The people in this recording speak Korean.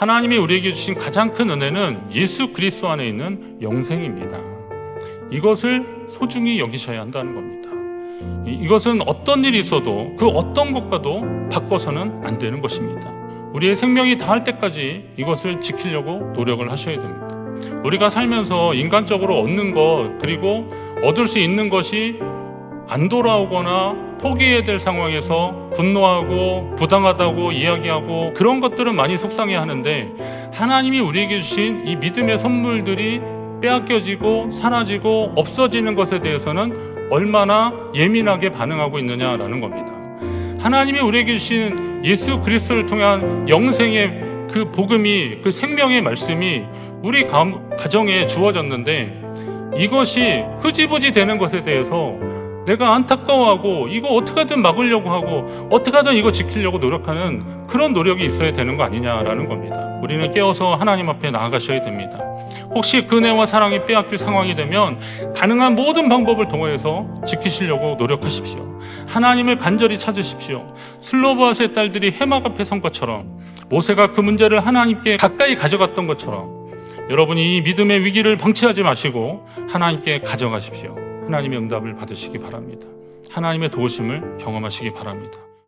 하나님이 우리에게 주신 가장 큰 은혜는 예수 그리스도 안에 있는 영생입니다. 이것을 소중히 여기셔야 한다는 겁니다. 이- 이것은 어떤 일이 있어도 그 어떤 것과도 바꿔서는 안 되는 것입니다. 우리의 생명이 다할 때까지 이것을 지키려고 노력을 하셔야 됩니다. 우리가 살면서 인간적으로 얻는 것 그리고 얻을 수 있는 것이 안 돌아오거나 포기해야 될 상황에서 분노하고 부당하다고 이야기하고 그런 것들은 많이 속상해 하는데 하나님이 우리에게 주신 이 믿음의 선물들이 빼앗겨지고 사라지고 없어지는 것에 대해서는 얼마나 예민하게 반응하고 있느냐라는 겁니다. 하나님이 우리에게 주신 예수 그리스도를 통한 영생의 그 복음이 그 생명의 말씀이 우리 가, 가정에 주어졌는데 이것이 흐지부지 되는 것에 대해서 내가 안타까워하고 이거 어떻게든 막으려고 하고 어떻게든 이거 지키려고 노력하는 그런 노력이 있어야 되는 거 아니냐라는 겁니다. 우리는 깨어서 하나님 앞에 나아가셔야 됩니다. 혹시 그네와 사랑이 빼앗길 상황이 되면 가능한 모든 방법을 통해서 지키시려고 노력하십시오. 하나님을 간절히 찾으십시오. 슬로바스의 딸들이 해막 앞에 선 것처럼 모세가 그 문제를 하나님께 가까이 가져갔던 것처럼 여러분이 이 믿음의 위기를 방치하지 마시고 하나님께 가져가십시오. 하나님의 응답을 받으시기 바랍니다. 하나님의 도우심을 경험하시기 바랍니다.